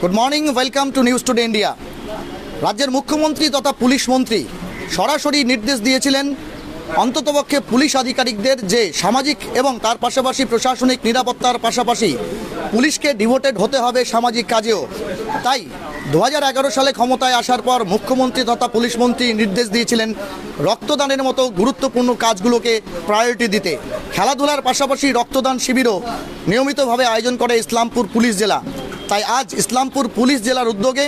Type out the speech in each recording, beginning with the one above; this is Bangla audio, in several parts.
Good morning welcome to News Today India রাজ্যের মুখ্যমন্ত্রী তথা পুলিশ মন্ত্রী সরাসরি নির্দেশ দিয়েছিলেন অন্ততপক্ষে পুলিশ আধিকারিকদের যে সামাজিক এবং তার পাশাপাশি প্রশাসনিক নিরাপত্তার পাশাপাশি পুলিশকে ডিভোটেড হতে হবে সামাজিক কাজেও। তাই দু হাজার এগারো সালে ক্ষমতায় আসার পর মুখ্যমন্ত্রী তথা পুলিশ মন্ত্রী নির্দেশ দিয়েছিলেন রক্তদানের মতো গুরুত্বপূর্ণ কাজগুলোকে প্রায়োরিটি দিতে। খেলাধুলার পাশাপাশি রক্তদান শিবিরও নিয়মিতভাবে আয়োজন করে ইসলামপুর পুলিশ জেলা। তাই আজ ইসলামপুর পুলিশ জেলার উদ্যোগে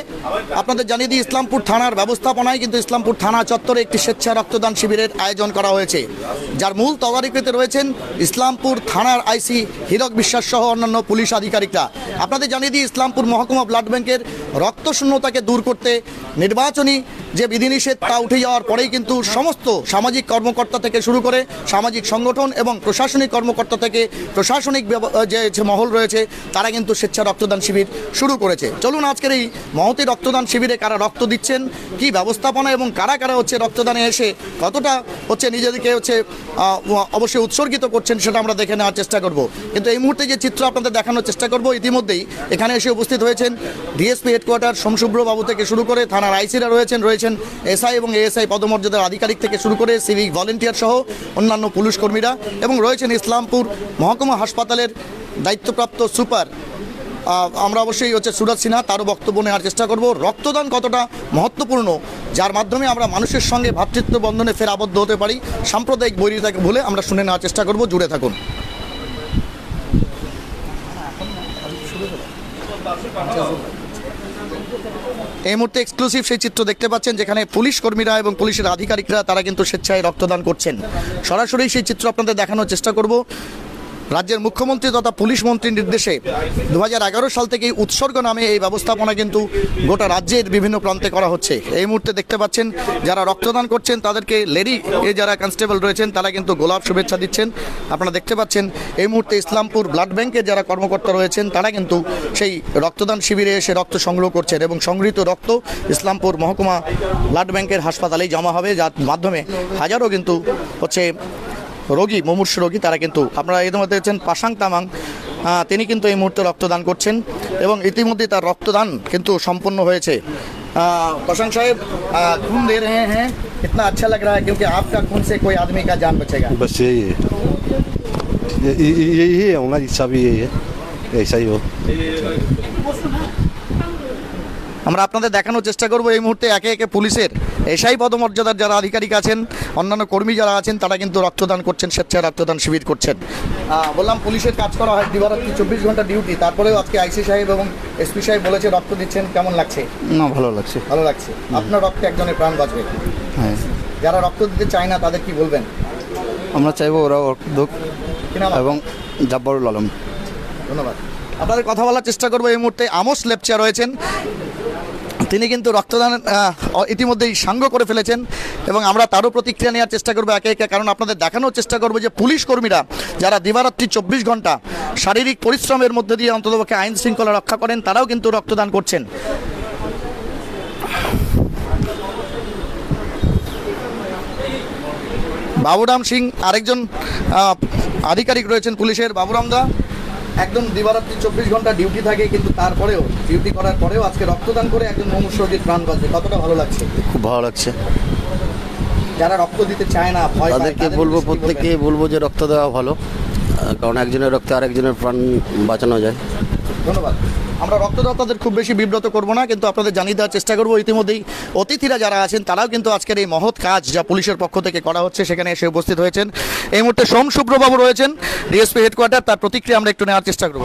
আপনাদের জানিয়ে দিই, ইসলামপুর থানার ব্যবস্থাপনায় কিন্তু ইসলামপুর থানা চত্বরে একটি স্বেচ্ছা রক্তদান শিবিরের আয়োজন করা হয়েছে। যার মূল তদারকিতে রয়েছেন ইসলামপুর থানার আইসি হীরক বিশ্বাস সহ অন্যান্য পুলিশ আধিকারিকরা। আপনাদের জানিয়ে দিই, ইসলামপুর মহকুমা ব্লাড ব্যাংকের রক্তশূন্যতাকে দূর করতে নির্বাচনী যে বিধিনিষেধ তা উঠে যাওয়ার পরেই কিন্তু সমস্ত সামাজিক কর্মকর্তা থেকে শুরু করে সামাজিক সংগঠন এবং প্রশাসনিক কর্মকর্তা থেকে প্রশাসনিক যে মহল রয়েছে, তারা কিন্তু স্বেচ্ছা রক্তদান শিবির শুরু করেছে। চলুন আজকের এই মহতি রক্তদান শিবিরে কারা রক্ত দিচ্ছেন, কি ব্যবস্থাপনা এবং কারা কারা হচ্ছে রক্তদানে এসে কতটা হচ্ছে নিজেদেরকে হচ্ছে অবশ্যই উৎসর্গিত করছেন সেটা আমরা দেখে নেওয়ার চেষ্টা করব। কিন্তু এই মুহূর্তে যে চিত্র আপনাদের দেখানোর চেষ্টা করব, ইতিমধ্যেই এখানে এসে উপস্থিত হয়েছেন ডিএসপি হেডকোয়ার্টার সোমশুভ্র বাবু থেকে শুরু করে থানার আইসিরা রয়েছেন রয়েছেন এসআই এবং এএসআই পদমর্যাদার আধিকারিক থেকে শুরু করে সিভিক ভলেন্টিয়ার সহ অন্যান্য পুলিশ কর্মীরা এবং রয়েছেন ইসলামপুর মহকুমা হাসপাতালের দায়িত্বপ্রাপ্ত সুপার আমরা অবশ্যই হচ্ছে সুরজ সিনহা, তারও বক্তব্য নেওয়ার চেষ্টা করব। রক্তদান কতটা মহত্বপূর্ণ, যার মাধ্যমে আমরা মানুষের সঙ্গে ভ্রাতৃত্ব বন্ধনে ফের আবদ্ধ হতে পারি, সাম্প্রদায়িক বৈরিতাকে ভুলে আমরা শুনে নেওয়ার চেষ্টা করব। জুড়ে থাকুন। এই মুহূর্তে এক্সক্লুসিভ সেই চিত্র দেখতে পাচ্ছেন, যেখানে পুলিশ কর্মীরা এবং পুলিশের আধিকারিকরা, তারা কিন্তু স্বেচ্ছায় রক্তদান করছেন। সরাসরি সেই চিত্র আপনাদের দেখানোর চেষ্টা করব। রাজ্যের মুখ্যমন্ত্রী তথা পুলিশ মন্ত্রীর নির্দেশে দু হাজার এগারো সাল থেকে উৎসর্গ নামে এই ব্যবস্থাপনা কিন্তু গোটা রাজ্যের বিভিন্ন প্রান্তে করা হচ্ছে। এই মুহূর্তে দেখতে পাচ্ছেন, যারা রক্তদান করছেন, তাদেরকে লেডি এ যারা কনস্টেবল রয়েছেন, তারা কিন্তু গোলাপ শুভেচ্ছা দিচ্ছেন। আপনারা দেখতে পাচ্ছেন, এই মুহূর্তে ইসলামপুর ব্লাড ব্যাংকের যারা কর্মকর্তা রয়েছেন, তারা কিন্তু সেই রক্তদান শিবিরে এসে রক্ত সংগ্রহ করছেন এবং সংগৃহীত রক্ত ইসলামপুর মহকুমা ব্লাড ব্যাংকের হাসপাতালেই জমা হবে, যার মাধ্যমে হাজারো কিন্তু হচ্ছে রোগী মুমূর্ষ রোগী তারা কিন্তু আপনারা ইতিমধ্যে দেখছেন পাশাং তামাং আহ, তিনি কিন্তু এই মুহূর্তে রক্তদান করছেন এবং ইতিমধ্যে তার রক্তদান কিন্তু সম্পন্ন হয়েছে আহ, পাশাং সাহেব আহ, खून दे रहे हैं कितना अच्छा लग रहा है क्योंकि आपका खून से कोई आदमी का जान बचेगा बस यही है ये- ये- यही है हमारी इच्छा भी यही है ऐसा ही हो আমরা আপনাদের দেখানোর চেষ্টা করব এই মুহূর্তে একে একে পুলিশের এসআই পদমর্যাদার যারা আধিকারিক আছেন অন্যান্য কর্মী যারা আছেন তারা কিন্তু রক্তদান করছেন স্বেচ্ছায় রক্তদান শিবির করছেন। বললাম পুলিশের কাজ করা হয় দিবারাত্রি চব্বিশ ঘণ্টা ডিউটি তারপরেও আজকে আইসি সাহেব এবং এসপি সাহেব বলেছে রক্ত দিচ্ছেন কেমন লাগছে? না ভালো লাগছে। ভালো লাগছে? আপনার রক্তে একজনের প্রাণ বাঁচবে। হ্যাঁ। যারা রক্ত দিতে চায় না তাদের কি বলবেন? আমরা চাইব ওরা দুঃখ এবং জাব্বারুল আলম। ধন্যবাদ। আপনাদের কথা বলার চেষ্টা করব এই মুহূর্তে। আমোস লেপচা রয়েছেন। তিনি কিন্তু রক্তদান ইতিমধ্যেই সাঙ্গ করে ফেলেছেন এবং আমরা তারও প্রতিক্রিয়া নেওয়ার চেষ্টা করব একে একে, কারণ আপনাদের দেখানোর চেষ্টা করব যে পুলিশ কর্মীরা যারা দিবারাত্রি চব্বিশ ঘণ্টা শারীরিক পরিশ্রমের মধ্যে দিয়ে অন্ততপক্ষে আইন শৃঙ্খলা রক্ষা করেন, তারাও কিন্তু রক্তদান করছেন। বাবুরাম সিং, আরেকজন আধিকারিক রয়েছেন পুলিশের। বাবুরাম দা? একদম দিবারাত্রি চব্বিশ ঘণ্টা ডিউটি থাকে কিন্তু তারপরেও ডিউটি করার পরেও আজকে রক্তদান করে একজন মনুষ্যজির প্রাণ বাঁচবে। কতটা ভালো লাগছে? খুব ভালো লাগছে। যারা রক্ত দিতে চায় না ভয় তাদেরকে বলব প্রত্যেককে বলব যে রক্ত দেওয়া ভালো। কারণ একজনের রক্তে আরেকজনের প্রাণ বাঁচানো যায়। ধন্যবাদ। আমরা রক্তদাতাদের খুব বেশি বিব্রত করব না কিন্তু আপনাদের জানিয়ে দেওয়ার চেষ্টা করব। ইতিমধ্যেই অতিথিরা যারা আছেন তারাও কিন্তু আজকের এই মহৎ কাজ যা পুলিশের পক্ষ থেকে করা হচ্ছে সেখানে এসে উপস্থিত হয়েছেন। এই মুহূর্তে সোম শুভ্রবাবু রয়েছেন ডিএসপি হেডকোয়ার্টার তার প্রতিক্রিয়া আমরা একটু নেওয়ার চেষ্টা করব।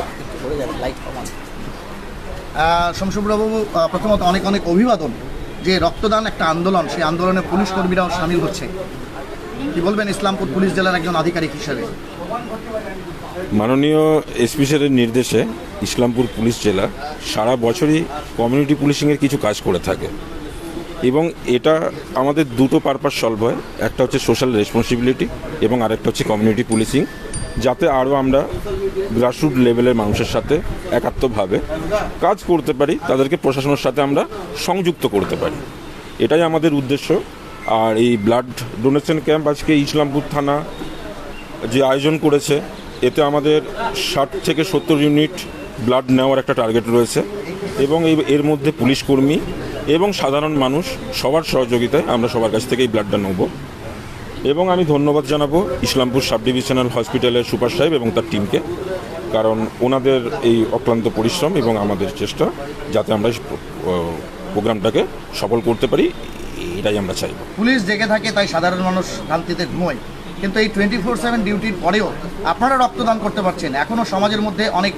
সোম শুভ্রবাবু আহ, প্রথমত অনেক অনেক অভিবাদন যে রক্তদান একটা আন্দোলন সেই আন্দোলনে পুলিশ কর্মীরাও সামিল হচ্ছে। কি বলবেন ইসলামপুর পুলিশ জেলার একজন আধিকারিক হিসেবে? মাননীয় এসপি স্যারের নির্দেশে ইসলামপুর পুলিশ জেলা সারা বছরই কমিউনিটি পুলিশিংয়ের কিছু কাজ করে থাকে। এবং এটা আমাদের দুটো পারপাস সলভ হয়। একটা হচ্ছে সোশ্যাল রেসপন্সিবিলিটি এবং আরেকটা হচ্ছে কমিউনিটি পুলিশিং যাতে আরও আমরা গ্রাসরুট লেভেলের মানুষের সাথে একাত্মভাবে কাজ করতে পারি, তাদেরকে প্রশাসনের সাথে আমরা সংযুক্ত করতে পারি। এটাই আমাদের উদ্দেশ্য। আর এই ব্লাড ডোনেশন ক্যাম্প আজকে ইসলামপুর থানা যে আয়োজন করেছে এতে আমাদের ষাট থেকে সত্তর ইউনিট ব্লাড নেওয়ার একটা টার্গেট রয়েছে এবং এর মধ্যে পুলিশ কর্মী এবং সাধারণ মানুষ সবার সহযোগিতায় আমরা সবার কাছ থেকে এই ব্লাডটা নেব। এবং আমি ধন্যবাদ জানাব ইসলামপুর সাব ডিভিশনাল হসপিটালের সুপার সাহেব এবং তার টিমকে, কারণ ওনাদের এই অক্লান্ত পরিশ্রম এবং আমাদের চেষ্টা যাতে আমরা প্রোগ্রামটাকে সফল করতে পারি এটাই আমরা চাইব। পুলিশ জেগে থাকে, তাই সাধারণ মানুষ শান্তিতে ঘুমোয়। কিন্তু এই টোয়েন্টি ফোর সেভেন ডিউটির পরেও আপনারা রক্তদান করতে পারছেন। এখনও সমাজের মধ্যে অনেক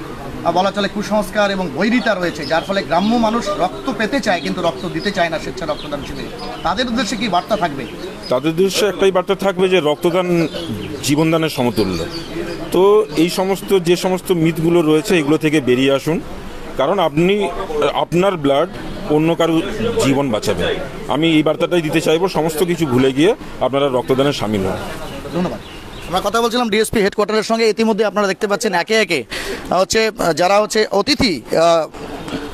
বলা চলে কুসংস্কার এবং বৈরিতা রয়েছে, যার ফলে গ্রাম্য মানুষ রক্ত পেতে চায় কিন্তু রক্ত দিতে চায় না স্বেচ্ছা রক্তদান শিবিরে। তাদের উদ্দেশ্যে কি বার্তা থাকবে? তাদের উদ্দেশ্যে একটাই বার্তা থাকবে যে রক্তদান জীবনদানের সমতুল্য। তো এই সমস্ত, যে সমস্ত মিথগুলো রয়েছে, এগুলো থেকে বেরিয়ে আসুন। কারণ আপনি, আপনার ব্লাড অন্য কারও জীবন বাঁচাবে। আমি এই বার্তাটাই দিতে চাইব, সমস্ত কিছু ভুলে গিয়ে আপনারা রক্তদানে সামিল হন। আমরা কথা বলছিলাম ডিএসপি হেডকোয়ার্টারের সঙ্গে, ইতিমধ্যে আপনারা দেখতে পাচ্ছেন একে একে হচ্ছে যারা হচ্ছে অতিথি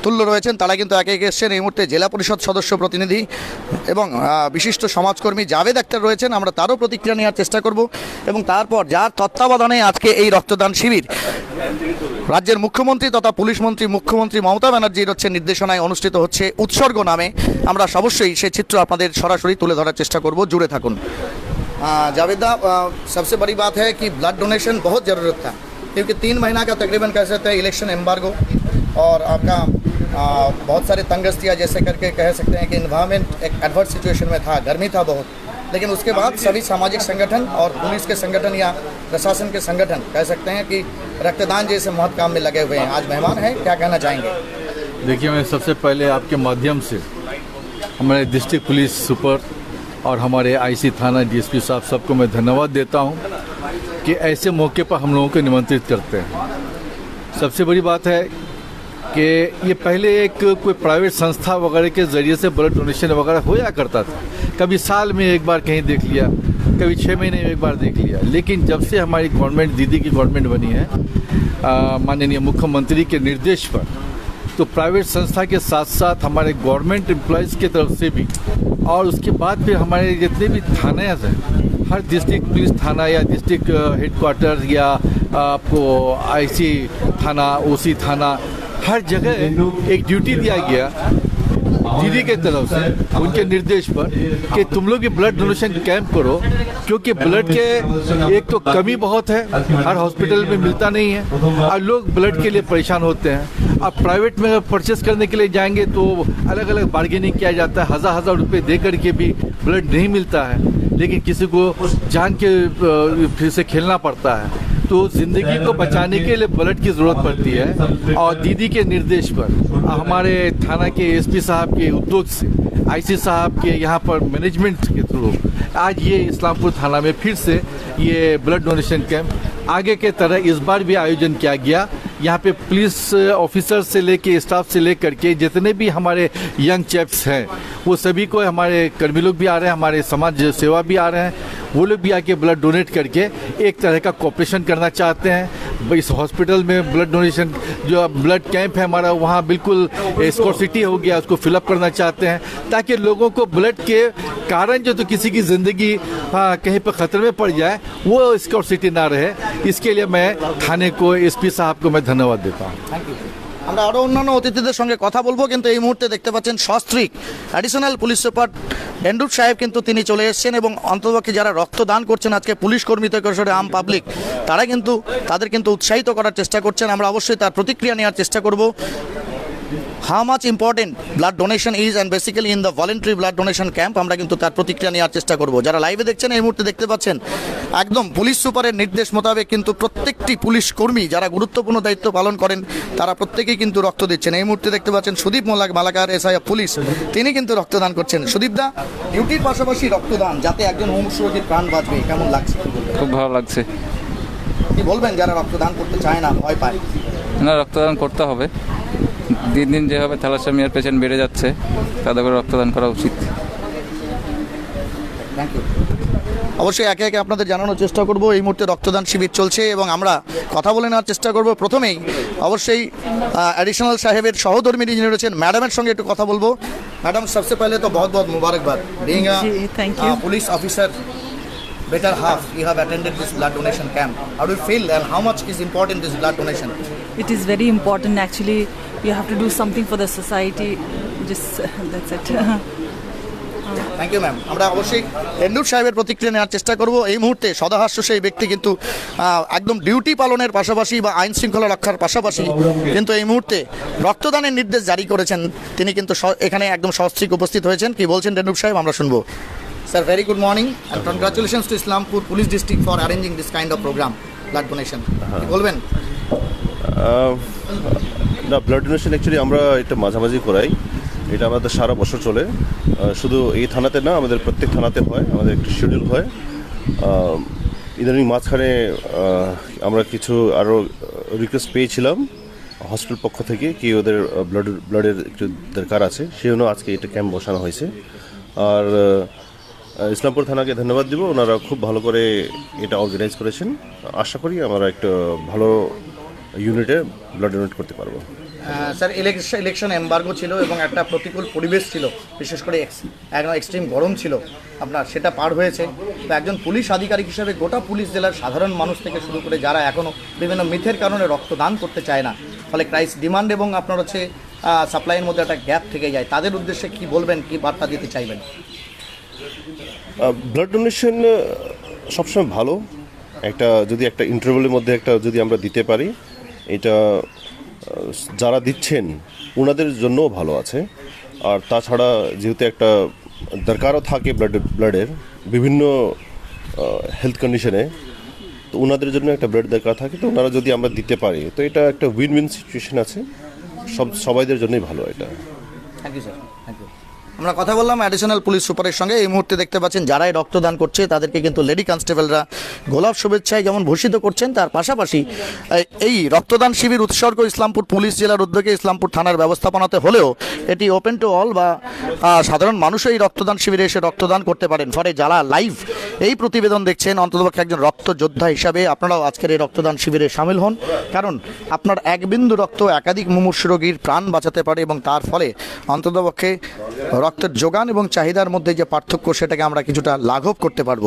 তুল্য রয়েছেন, তারা কিন্তু একে একে এসছেন। এই মুহূর্তে জেলা পরিষদ সদস্য প্রতিনিধি এবং বিশিষ্ট সমাজকর্মী জাভেদ আক্তার রয়েছেন। আমরা তারও প্রতিক্রিয়া নেওয়ার চেষ্টা করব এবং তারপর যার তত্ত্বাবধানে আজকে এই রক্তদান শিবির, রাজ্যের মুখ্যমন্ত্রী তথা পুলিশ মন্ত্রী, মুখ্যমন্ত্রী মমতা ব্যানার্জির হচ্ছে নির্দেশনায় অনুষ্ঠিত হচ্ছে উৎসর্গ নামে। আমরা অবশ্যই সেই চিত্র আপনাদের সরাসরি তুলে ধরার চেষ্টা করব। জুড়ে থাকুন। जावेदा सबसे बड़ी बात है कि ब्लड डोनेशन बहुत ज़रूरत था क्योंकि तीन महीना का तकरीबन कह सकते हैं इलेक्शन एम्बार्गो और आपका आ, बहुत सारे तंगस्तियाँ जैसे करके कह सकते हैं कि इन्वायरमेंट एक एडवर्स सिचुएशन में था गर्मी था बहुत लेकिन उसके बाद सभी सामाजिक संगठन और पुलिस के संगठन या प्रशासन के संगठन कह सकते हैं कि रक्तदान जैसे महत्व काम में लगे हुए हैं। आज मेहमान हैं क्या कहना चाहेंगे? देखिए मैं सबसे पहले आपके माध्यम से हमारे डिस्ट्रिक्ट पुलिस सुपर और हमारे आईसी थाना डीएसपी साहब सबको मैं धन्यवाद देता हूँ कि ऐसे मौके पर हम लोगों को निमंत्रित करते हैं। सबसे बड़ी बात है कि ये पहले एक कोई प्राइवेट संस्था वगैरह के ज़रिए से ब्लड डोनेशन वगैरह होया करता था। कभी साल में एक बार कहीं देख लिया, कभी छः महीने में एक बार देख लिया। लेकिन जब से हमारी गवर्नमेंट दीदी की गवर्नमेंट बनी है माननीय मुख्यमंत्री के निर्देश पर तो प्राइवेट संस्था के साथ साथ हमारे गवर्नमेंट एम्प्लॉयज़ की तरफ़ से भी और उसके बाद फिर हमारे जितने भी थाने हैं, हर डिस्ट्रिक्ट पुलिस थाना या डिस्ट्रिक्ट हेडक्वार्टर या आपको आईसी थाना ओसी थाना, हर जगह एक ड्यूटी दिया गया दीदी के तरफ़ से, उनके निर्देश पर कि तुम लोग भी ब्लड डोनेशन कैंप करो, क्योंकि ब्लड के एक तो कमी बहुत है, हर हॉस्पिटल में मिलता नहीं है और लोग ब्लड के लिए परेशान होते हैं। अब प्राइवेट में परचेस करने के लिए जाएँगे तो अलग अलग बार्गेनिंग किया जाता है। हज़ार हज़ार रुपये दे करके भी ब्लड नहीं मिलता है। लेकिन किसी को जान के फिर से खेलना पड़ता है। तो ज़िंदगी को बचाने के लिए ब्लड की ज़रूरत पड़ती है और दीदी के निर्देश पर। हमारे थाना के एसपी साहब के उद्योग से आईसी साहब के यहाँ पर मैनेजमेंट के थ्रू आज ये इस्लामपुर थाना में फिर से ये ब्लड डोनेशन कैंप आगे के तरह इस बार भी आयोजन किया गया। यहाँ पे पुलिस ऑफिसर से लेके स्टाफ से लेकर के जितने भी हमारे यंग चैप्स हैं, वो सभी को हमारे कर्मी लोग भी आ रहे हैं, हमारे समाज सेवा भी आ रहे हैं। वो लोग भी आके ब्लड डोनेट करके एक तरह का कॉपरेशन करना चाहते हैं। इस हॉस्पिटल में ब्लड डोनेशन जो ब्लड कैंप है हमारा, वहाँ बिल्कुल स्कॉसिटी हो गया, उसको फिलअप करना चाहते हैं, ताकि लोगों को ब्लड के कारण जो तो किसी की ज़िंदगी हाँ, कहीं पर ख़तरे में पड़ जाए, वो स्कॉसिटी ना रहे। इसके लिए मैं थाने को एसपी साहब को मैं धन्यवाद देता हूँ। আমরা আরও অন্যান্য অতিথিদের সঙ্গে কথা বলব, কিন্তু এই মুহূর্তে দেখতে পাচ্ছেন সস্ত্রিক। অ্যাডিশনাল পুলিশ সুপার ডেন্ডুট সাহেব কিন্তু তিনি চলে এসছেন এবং অন্ততপক্ষে যারা রক্তদান করছেন আজকে পুলিশ কর্মী থেকে আম পাবলিক তারা কিন্তু, তাদের কিন্তু উৎসাহিত করার চেষ্টা করছেন। আমরা অবশ্যই তার প্রতিক্রিয়া নেওয়ার চেষ্টা করব। How much important blood donation is and basically in the voluntary blood donation camp আমরা কিন্তু তার প্রতিক্রিয়া নেওয়ার চেষ্টা করব। যারা লাইভে দেখছেন এই মুহূর্তে দেখতে পাচ্ছেন একদম পুলিশ সুপারের নির্দেশ মোতাবেক কিন্তু প্রত্যেকটি পুলিশ কর্মী যারা গুরুত্বপূর্ণ দায়িত্ব পালন করেন তারা প্রত্যেকেই কিন্তু রক্ত দিচ্ছেন। এই মুহূর্তে দেখতে পাচ্ছেন সুদীপ মোলাক মালাকার এসআই পুলিশ তিনি কিন্তু রক্তদান করছেন। সুদীপ দা ডিউটির পাশাপাশি রক্তদান যাতে একজন হোম রোগীর প্রাণ বাঁচবে। কেমন লাগছে? খুব ভালো লাগছে। কি বলবেন যারা রক্তদান করতে চায় না ভয় পায়? না রক্তদান করতে হবে। দিন দিন যেভাবে থ্যালাসেমিয়ার পেশেন্ট বেড়ে যাচ্ছে তাদের করে রক্তদান করা উচিত। অবশ্যই একে একে আপনাদের জানানোর চেষ্টা করব। এই মুহূর্তে রক্তদান শিবির চলছে এবং আমরা কথা বলে নেওয়ার চেষ্টা করব। প্রথমেই অবশ্যই অ্যাডিশনাল সাহেবের সহধর্মী যিনি রয়েছেন ম্যাডামের সঙ্গে একটু কথা বলব। ম্যাডাম সবসে পহলে তো বহুত বহুত মুবারকবাদ। Being police officer better half you have attended this blood donation camp how do feel feel how much is important this blood donation it is very important actually you have to do something for the society. Just that's it. Thank you ma'am আমরা অবশ্যই এন্ডুর সাহেবের প্রতিক্রিয়া নেওয়ার চেষ্টা করব। এই মুহূর্তে সদাহাস্য সেই ব্যক্তি কিন্তু একদম ডিউটি পালনের পাশাপাশি বা আইন শৃঙ্খলা রক্ষার পাশাপাশি কিন্তু এই মুহূর্তে রক্তদানের নির্দেশ জারি করেছেন। তিনি কিন্তু এখানে একদম সস্ত্রীক উপস্থিত হয়েছেন। কি বলছেন রেন্ডুর সাহেব? আমরা শুনব। Sir very good morning and congratulations to Islampur police district for arranging this kind of programme blood donation বলবেন? আহ, না ব্লাড ডোনেশন অ্যাকচুয়ালি আমরা এটা মাঝামাঝি করাই। এটা আমাদের সারা বছর চলে। শুধু এই থানাতে না, আমাদের প্রত্যেক থানাতে হয়, আমাদের একটা শিডিউল হয়। ইদানিং মাঝখানে আমরা কিছু আরও রিকোয়েস্ট পেয়েছিলাম হসপিটাল পক্ষ থেকে কি ওদের ব্লাড ব্লাডের একটু দরকার আছে। সেই জন্য আজকে এটা ক্যাম্প বসানো হয়েছে। আর ইসলামপুর থানাকে ধন্যবাদ দিব। ওনারা খুব ভালো করে এটা অর্গানাইজ করেছেন। আশা করি আমরা একটা ভালো ইউনিটে ব্লাড ডোনেট করতে পারব। স্যার ইলেকশন এম্বার্গো ছিল এবং একটা প্রতিকূল পরিবেশ ছিল, বিশেষ করে একদম এক্সট্রিম গরম ছিল। আপনার সেটা পার হয়েছে। তো একজন পুলিশ আধিকারিক হিসেবে গোটা পুলিশ জেলার সাধারণ মানুষ থেকে শুরু করে যারা এখনও বিভিন্ন মিথের কারণে রক্তদান করতে চায় না, ফলে ক্রাইস ডিমান্ড এবং আপনার হচ্ছে সাপ্লাইয়ের মধ্যে একটা গ্যাপ থেকে যায়। তাদের উদ্দেশ্যে কি বলবেন, কি বার্তা দিতে চাইবেন? ব্লাড ডোনেশন সবসময় ভালো। একটা, যদি একটা ইন্টারভেলের মধ্যে একটা যদি আমরা দিতে পারি, এটা যারা দিচ্ছেন ওনাদের জন্যও ভালো আছে। আর তাছাড়া যেহেতু একটা দরকারও থাকে ব্লাড ব্লাডের বিভিন্ন হেলথ কন্ডিশনে তো ওনাদের জন্য একটা ব্লাড দরকার থাকে। তো ওনারা যদি আমরা দিতে পারি, তো এটা একটা উইন উইন সিচুয়েশন আছে। সব, সবাইদের জন্যই ভালো এটা। Thank you sir thank you আমরা কথা বললাম অ্যাডিশনাল পুলিশ সুপারের সঙ্গে। এই মুহূর্তে দেখতে পাচ্ছেন, যারাই রক্তদান করছে, তাদেরকে কিন্তু লেডি কনস্টেবলরা গোলাপ শুভেচ্ছায় যেমন ভূষিত করছেন, তার পাশাপাশি এই- রক্তদান শিবির উৎসর্গ ইসলামপুর পুলিশ জেলার উদ্যোগে ইসলামপুর থানার ব্যবস্থাপনাতে হলেও এটি ওপেন টু অল বা সাধারণ মানুষও এই রক্তদান শিবিরে এসে রক্তদান করতে পারেন। ফলে যারা লাইভ এই প্রতিবেদন দেখছেন অন্ততপক্ষে একজন রক্ত যোদ্ধা হিসাবে। আপনারাও আজকের এই রক্তদান শিবিরে সামিল হন। কারণ আপনার এক বিন্দু রক্ত একাধিক মুমূর্ষু রোগীর প্রাণ বাঁচাতে পারে এবং তার ফলে অন্ততপক্ষে রক্তের যোগান এবং চাহিদার মধ্যে যে পার্থক্য, সেটাকে আমরা কিছুটা লাঘব করতে পারব।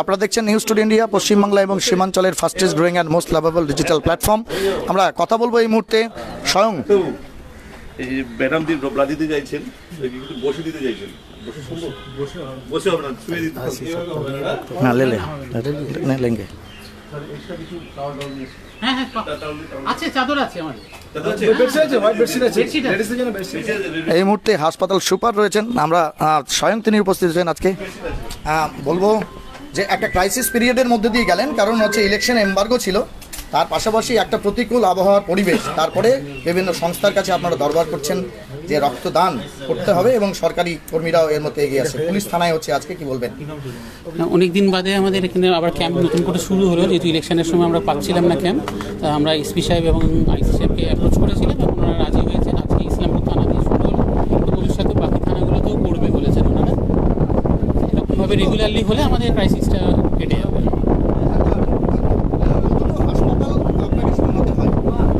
আপনারা দেখছেন নিউজ টুডে ইন্ডিয়া পশ্চিমবাংলা এবং সীমাঞ্চলের fastest growing and most lovable digital platform. আমরা কথা বলব এই মুহূর্তে। স্বয়ং ম্যাডাম দি ব্লা দিতে চাইছেন বসে দিতে চাইছেন না হবে। না লেঙ্গে। হ্যাঁ হ্যাঁ আছে চাদর আছে আমার। এই মুহূর্তে হাসপাতাল সুপার রয়েছেন। আমরা স্বয়ং তিনি উপস্থিত হয়েছেন আজকে। বলব যে একটা ক্রাইসিস পিরিয়ডের মধ্যে দিয়ে গেলেন কারণ হচ্ছে ইলেকশন এম্বার্গো ছিল। তার পাশাপাশি একটা প্রতিকূল আবহাওয়ার পরিবেশ। তারপরে বিভিন্ন সংস্থার কাছে আপনারা দরবার করছেন। যে রক্তদান করতে হবে এবং সরকারি কর্মীরাও এর মধ্যে এগিয়ে আসে। পুলিশ থানায় হচ্ছে আজকে কি বলবেন? অনেক দিন বাদে আমাদের এখানে আবার ক্যাম্প নতুন করে শুরু হলো। যেহেতু ইলেকশনের সময় আমরা পাচ্ছিলাম না ক্যাম্প, তা আমরা এসপি সাহেব এবং আইসি সাহেবকে অ্যাপ্রোচ করেছিলাম এবং ওনারা রাজি হয়েছেন। আজকে ইসলামপুর থানা দিয়ে শুরু হলো। ভবিষ্যতে বাকি থানাগুলোতেও করবে বলেছেন ওনারা। এরকমভাবে রেগুলারলি হলে আমাদের ক্রাইসিসটা কেটে যাবে হাসপাতাল আপনাকে সামলাতে হয়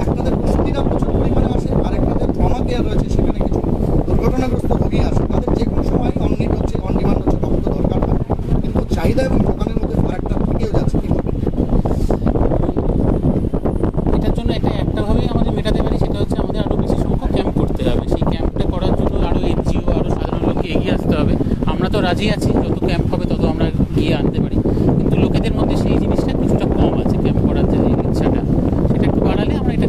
আপনাদের প্রসূতিরা প্রচুর পরিমাণে আসে আর আপনাদের ট্রমা কেয়ার রয়েছে সেখানে কিছু দুর্ঘটনাগ্রস্ত রোগী আসে তাদের যে কোনো সময় অননিট হচ্ছে অন ডিমান্ড হচ্ছে রক্ত দরকার হয় কিন্তু চাহিদা এবং দোকানের মধ্যে ফারাকটা থেকেও যাচ্ছে এটার জন্য এটা একটাভাবেই আমাদের মেটাতে পারি সেটা হচ্ছে আমাদের আরও বেশি সংখ্যক ক্যাম্প করতে হবে। সেই ক্যাম্পটা করার জন্য আরও এনজিও আরও সাধারণ লোককে এগিয়ে আসতে হবে। আমরা তো রাজি আছি যত ক্যাম্প হবে তত আমরা গিয়ে আনতে পারি। কিন্তু লোকেদের মধ্যে সেই জিনিসটা কিছুটা কম আছে ক্যাম্প করার যে ইচ্ছাটা সেটা একটু বাড়ালে আমরা এটা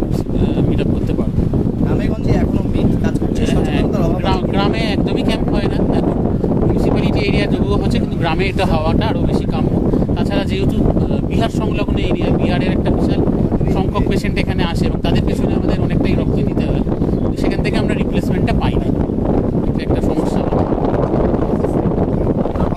মিট আপ করতে পারব। গ্রামেগঞ্জে এখনও মিট কাজ করছে হ্যাঁ, গ্রাম- গ্রামে একদমই ক্যাম্প হয় না এখন মিউনিসিপ্যালিটি এরিয়া যদিও হচ্ছে কিন্তু গ্রামে এটা হওয়াটা আরও বেশি কাম্য তাছাড়া যেহেতু আহ, বিহার সংলগ্ন এরিয়া বিহারের একটা বিশাল সংখ্যক পেশেন্ট এখানে আসে এবং তাদের পেছনে আমাদের অনেকটাই রক্ত দিতে হয় কিন্তু সেখান থেকে আমরা রিপ্লেসমেন্টটা পাই না এটা একটা সমস্যা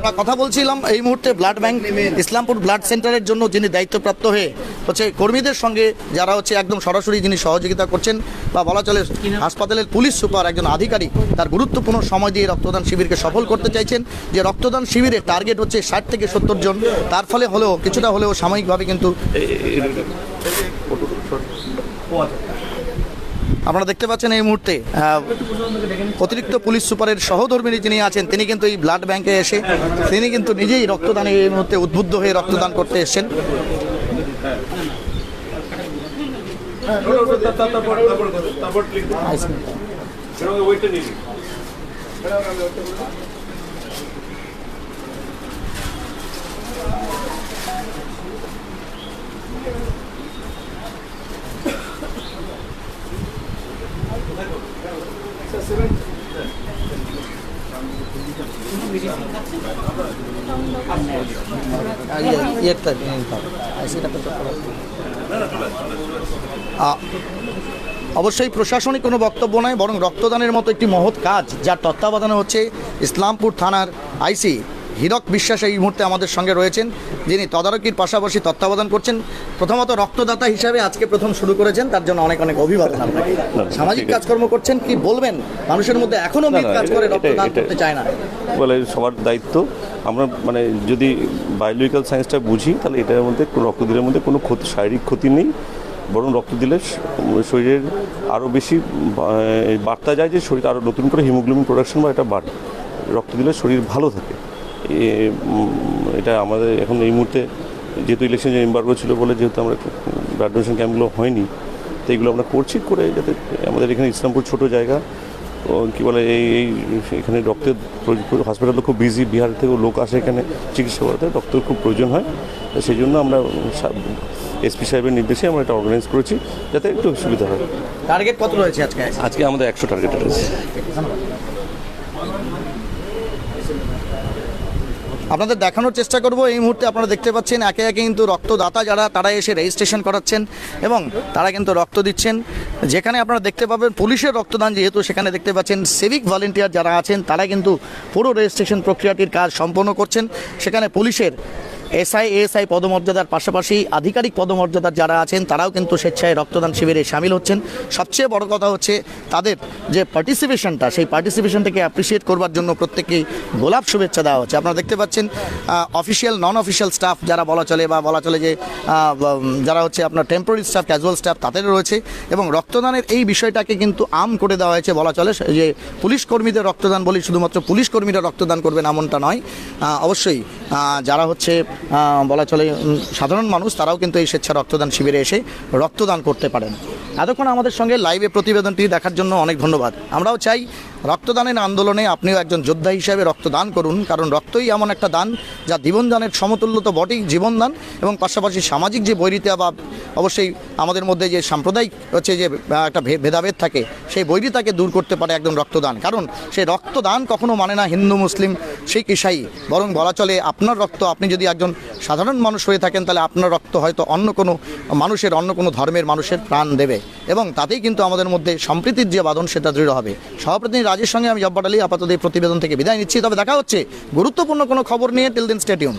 আমরা কথা বলছিলাম এই মুহূর্তে ব্লাড ব্যাংক ইসলামপুর ব্লাড সেন্টারের জন্য যিনি দায়িত্বপ্রাপ্ত হয়ে হচ্ছে কর্মীদের সঙ্গে যারা হচ্ছে একদম সরাসরি যিনি সহযোগিতা করছেন বা বলা চলে হাসপাতালের পুলিশ সুপার একজন আধিকারিক তার গুরুত্বপূর্ণ সময় দিয়ে রক্তদান শিবিরকে সফল করতে চাইছেন যে রক্তদান শিবিরে টার্গেট হচ্ছে ষাট থেকে সত্তর জন তার ফলে হলেও কিছুটা হলেও সাময়িকভাবে কিন্তু আপনারা দেখতে পাচ্ছেন এই মুহূর্তে অতিরিক্ত পুলিশ সুপারের সহধর্মী যিনি আছেন তিনি কিন্তু এই ব্লাড ব্যাংকে এসে তিনি কিন্তু নিজেই রক্তদানে এই মুহূর্তে উদ্বুদ্ধ হয়ে রক্তদান করতে এসেছেন। তারপর অবশ্যই প্রশাসনিক কোনো বক্তব্য নয় বরং রক্তদানের মতো একটি মহৎ কাজ, যার তত্ত্বাবধানে হচ্ছে ইসলামপুর থানার আইসি হীরক বিশ্বাস এই মুহূর্তে আমাদের সঙ্গে রয়েছেন যিনি তদারকির পাশাপাশি তত্ত্বাবধান করছেন। প্রথমত রক্তদাতা হিসাবে আজকে প্রথম শুরু করেছেন তার জন্য অনেক অনেক অভিবাদন আপনাকে। সামাজিক কাজকর্ম করছেন কি বলবেন? মানুষের মধ্যে এখনও মিথ কাজ করে রক্তদান করতে চায় না। বলে সবার দায়িত্ব। আমরা মানে যদি বায়োলজিক্যাল সায়েন্সটা বুঝি তাহলে এটার মধ্যে কোনো রক্ত দিলের মধ্যে কোনো ক্ষতি শারীরিক ক্ষতি নেই। বরং রক্ত দিলে শরীরের আরও বেশি বার্তা যায় যে শরীর আরও নতুন করে হিমোগ্লোবিন প্রোডাকশন বা এটা বাড়ে। রক্ত দিলে শরীর ভালো থাকে। এটা আমাদের এখন এই মুহূর্তে যেহেতু ইলেকশন এম্বার্গো ছিল বলে যেহেতু আমরা ব্লাড ডোনেশন ক্যাম্পগুলো হয়নি তো এগুলো আমরা করছি করে যাতে আমাদের এখানে ইসলামপুর ছোট জায়গা ও কী বলে এই এই এখানে রক্তের হসপিটালও খুব বিজি বিহার থেকেও লোক আসে এখানে চিকিৎসা করাতে রক্তের খুব প্রয়োজন হয় সেই জন্য আমরা এসপি সাহেবের নির্দেশে আমরা এটা অর্গানাইজ করেছি যাতে একটু সুবিধা হয়। টার্গেট কত রয়েছে আজকে? আজকে আমাদের একশো টার্গেট রয়েছে। আপনাদের দেখানোর চেষ্টা করব। এই মুহূর্তে আপনারা দেখতে পাচ্ছেন একে একে কিন্তু রক্তদাতা যারা, তারা এসে রেজিস্ট্রেশন করাচ্ছেন এবং তারা কিন্তু রক্ত দিচ্ছেন। যেখানে আপনারা দেখতে পাবেন পুলিশের রক্তদান যেহেতু সেখানে দেখতে পাচ্ছেন সিভিক ভলেন্টিয়ার যারা আছেন, তারা কিন্তু পুরো রেজিস্ট্রেশন প্রক্রিয়াটির কাজ সম্পন্ন করছেন। সেখানে পুলিশের এসআই, এএসআই পদমর্যাদার পাশাপাশি আধিকারিক পদমর্যাদার যারা আছেন, তারাও কিন্তু স্বেচ্ছায় রক্তদান শিবিরে সামিল হচ্ছেন। সবচেয়ে বড় কথা হচ্ছে তাদের যে পার্টিসিপেশনটা সেই পার্টিসিপেশনটাকে অ্যাপ্রিসিয়েট করবার জন্য প্রত্যেককেই গোলাপ শুভেচ্ছা দেওয়া হচ্ছে। আপনারা দেখতে পাচ্ছেন অফিসিয়াল নন অফিসিয়াল স্টাফ যারা বলা চলে বা বলা চলে যে যারা হচ্ছে আপনার টেম্পোরারি স্টাফ ক্যাজুয়াল স্টাফ তাদের রয়েছে এবং রক্তদানের এই বিষয়টাকে কিন্তু আম করে দেওয়া হয়েছে বলা চলে যে পুলিশ কর্মীদের রক্তদান বলি, শুধুমাত্র পুলিশ কর্মীরা রক্তদান করবেন এমনটা নয়। অবশ্যই যারা হচ্ছে বলা চলে সাধারণ মানুষ, তারাও কিন্তু এই স্বেচ্ছা রক্তদান শিবিরে এসে রক্তদান করতে পারেন। এতক্ষণ আমাদের সঙ্গে লাইভে প্রতিবেদনটি দেখার জন্য অনেক ধন্যবাদ। আমরাও চাই রক্তদানের আন্দোলনে আপনিও একজন যোদ্ধা হিসেবে রক্তদান করুন, কারণ রক্তই এমন একটা দান যা জীবনদানের সমতুল্য তো বটেই, জীবনদান এবং পাশাপাশি সামাজিক যে বৈরিতা বা অবশ্যই আমাদের মধ্যে যে সাম্প্রদায়িক হচ্ছে যে একটা ভেদাভেদ থাকে, সেই বৈরিতাকে দূর করতে পারে একদম রক্তদান। কারণ সেই রক্তদান কখনো মানে না হিন্দু, মুসলিম, শিখ, ইসাই, বরং বলা চলে আপনার রক্ত। আপনি যদি একজন সাধারণ মানুষ হয়ে থাকেন, তাহলে আপনার রক্ত হয়তো অন্য কোনো মানুষের, অন্য কোনো ধর্মের মানুষের প্রাণ দেবে এবং তাতেই কিন্তু আমাদের মধ্যে সম্প্রীতির যে বাঁধন, সেটা দৃঢ় হবে। সহপ্রতিনিধি রাজের সঙ্গে আমি জব্বাটালি আপাতত এই প্রতিবেদন থেকে বিদায় নিচ্ছি। তবে দেখা হচ্ছে। গুরুত্বপূর্ণ কোনো খবর নিয়ে। টিল দিন স্টেডিয়াম